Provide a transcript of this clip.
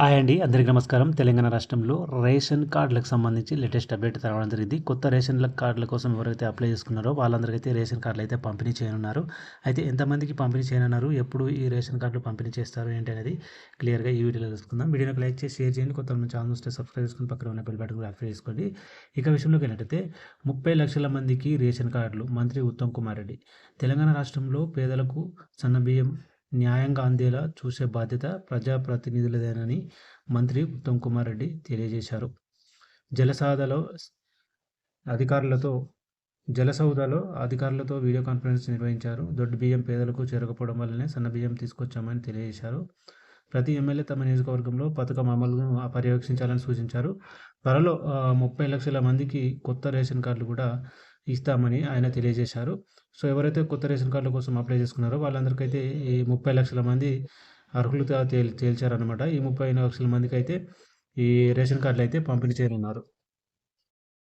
Hi అండి అందరికీ నమస్కారం. తెలంగాణ రాష్ట్రంలో రేషన్ కార్డులకు సంబంధించి లేటెస్ట్ అప్డేట్ రావడం జరిగింది. కొత్త రేషన్ కార్డుల కోసం ఎవరైతే అప్లై చేసుకున్నారో వాళ్ళందరికీ రేషన్ కార్డులు అయితే పంపిణీ చేయనున్నారు. అయితే ఎంతమందికి పంపిణీ చేయనున్నారు? ఎప్పుడు ఈ రేషన్ కార్డులు పంపిణీ చేస్తారు? ఏంటి అనేది క్లియర్గా ఈ వీడియోలో తెలుసుకుందాం. వీడియోకి లైక్ చేసి షేర్ చేయండి. కొత్త మంది ఛానల్ వస్తే సబ్స్క్రైబ్ చేసుకుని పక్కన ఉన్న బెల్ బటన్ యాక్టివ్ చేసుకోండి. ఇక విషయంలోకి వెళ్ళినట్టయితే ముప్పై లక్షల మందికి రేషన్ కార్డులు మంత్రి ఉత్తమ్ కుమార్ రెడ్డి. తెలంగాణ రాష్ట్రంలో పేదలకు సన్నబియ్యం న్యాయంగా అందేలా చూసే బాధ్యత ప్రజాప్రతినిధులదేనని మంత్రి ఉత్తమ్ కుమార్ రెడ్డి తెలియజేశారు. జలసాదలో అధికారులతో జలసౌదాలో అధికారులతో వీడియో కాన్ఫరెన్స్ నిర్వహించారు. దొడ్డు బియ్యం పేదలకు చేరకపోవడం వల్లనే సన్న బియ్యం తీసుకొచ్చామని తెలియజేశారు. ప్రతి ఎమ్మెల్యే తమ నియోజకవర్గంలో పథకం అమలును పర్యవేక్షించాలని సూచించారు. త్వరలో ముప్పై లక్షల మందికి కొత్త రేషన్ కార్డులు కూడా ఇస్తామని ఆయన తెలియజేశారు. సో ఎవరైతే కొత్త రేషన్ కార్డుల కోసం అప్లై చేసుకున్నారో వాళ్ళందరికైతే ఈ ముప్పై లక్షల మంది అర్హులు తేల్ తేల్చారనమాట ఈ ముప్పై లక్షల మందికి అయితే ఈ రేషన్ కార్డులు అయితే పంపిణీ చేయనున్నారు.